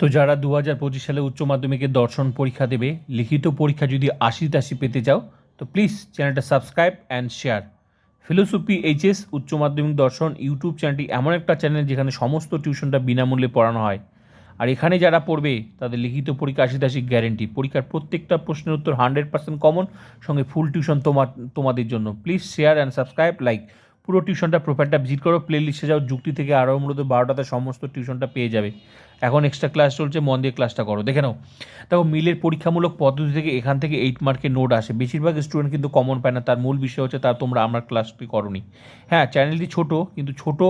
তো যারা দু হাজার পঁচিশ সালে উচ্চ মাধ্যমিকের দর্শন পরীক্ষা দেবে, লিখিত পরীক্ষা যদি আশি তাশি পেতে চাও, তো প্লিজ চ্যানেলটা subscribe and share philosophy HS উচ্চ মাধ্যমিক দর্শন ইউটিউব চ্যানেলটি এমন একটা চ্যানেল যেখানে সমস্ত টিউশনটা বিনামূল্যে পড়ানো হয়। আর এখানে যারা পড়বে, তাদের লিখিত পরীক্ষা আশি তাশি গ্যারেন্টি পরীক্ষার প্রত্যেকটা প্রশ্নের উত্তর হান্ড্রেড পার্সেন্ট কমন সঙ্গে ফুল টিউশন তোমার তোমাদের জন্য। Please share and subscribe like পুরো টিউশনটা প্রোফাইলটা ভিজিট করো প্লে লিস্টে যাও, যুক্তি থেকে আরও মূলত বারোটাতে সমস্ত টিউশনটা পেয়ে যাবে। এখন এক্সট্রা ক্লাস চলছে, মন দিয়ে ক্লাসটা করো। দেখে নাও, দেখো মিলের পরীক্ষামূলক পদ্ধতি থেকে এখান থেকে এইট মার্কের নোট আসে। বেশিরভাগ স্টুডেন্ট কিন্তু কমন পায় না, তার মূল বিষয় হচ্ছে তার তোমরা আমার ক্লাসটি করনি। হ্যাঁ চ্যানেলটি ছোট, কিন্তু ছোট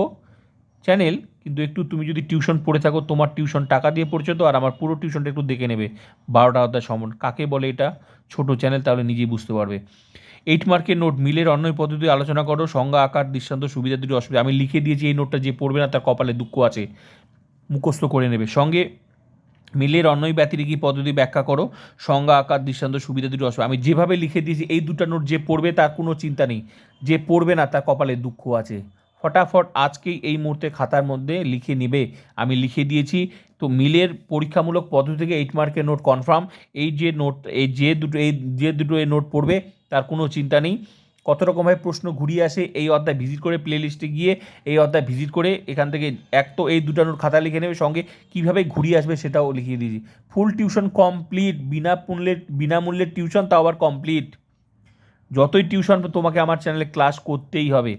চ্যানেল কিন্তু একটু তুমি যদি টিউশন পড়ে থাকো, তোমার টিউশন টাকা দিয়ে পড়ছো তো, আর আমার পুরো টিউশনটা একটু দেখে নেবে। বারোটা অধ্যায় সমন কাকে বলে এটা? ছোট চ্যানেল তাহলে নিজেই বুঝতে পারবে। এইট মার্কের নোট মিলের অন্য পদ্ধতি আলোচনা করো, সংজ্ঞা, আকার, দৃষ্টান্ত সুবিধা দুটি অসুবিধা। আমি লিখে দিয়েছি, এই নোটটা যে পড়বে না, তার কপালে দুঃখ আছে। মুখস্থ করে নেবে। সঙ্গে মিলের অন্যই ব্যতিরিকী পদ্ধতি ব্যাখ্যা করো, সংজ্ঞা, আকার, দৃষ্টান্ত সুবিধা দুটি অসুবিধা। আমি যেভাবে লিখে দিয়েছি, এই দুটা নোট যে পড়বে, তার কোনো চিন্তা নেই। যে পড়বে না, তার কপালে দুঃখ আছে। ফটাফট আজকেই এই মুহূর্তে খাতার মধ্যে লিখে নেবে। আমি লিখে দিয়েছি। তো মিলের পরীক্ষামূলক পদ্ধতি থেকে এইট মার্কের নোট কনফার্ম এই যে নোট এই যে দুটো, এই যে দুটো এই নোট পড়বে, তার কোনো চিন্তা নেই। কত রকমভাবে প্রশ্ন ঘুরিয়ে আসে, এই অধ্যায় ভিজিট করে প্লে লিস্টে গিয়ে, এই অধ্যায় ভিজিট করে এখান থেকে এক তো এই দুটো নোট খাতা লিখে নেবে, সঙ্গে কীভাবে ঘুরিয়ে আসবে সেটাও লিখিয়ে দিয়েছি। ফুল টিউশন কমপ্লিট বিনা মূল্যের বিনামূল্যের টিউশন তাও আবার কমপ্লিট যতই টিউশন তোমাকে আমার চ্যানেলে ক্লাস করতেই হবে।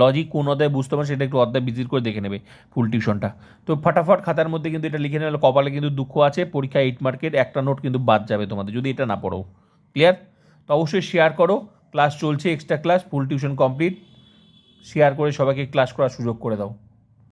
লজিক কোন অধ্যায় বুঝতে পারেন সেটা একটু অধ্যায় ভিজিট করে দেখে নেবে ফুল টিউশনটা তো ফটাফট খাতার মধ্যে কিন্তু এটা লিখে নেবে কপালে কিন্তু দুঃখ আছে, পরীক্ষা এইট মার্কের একটা নোট কিন্তু বাদ যাবে তোমাদের, যদি এটা না পড়ো। ক্লিয়ার তো অবশ্যই শেয়ার করো ক্লাস চলছে extra class full tuition complete share করে সবাইকে ক্লাস করার সুযোগ করে দাও।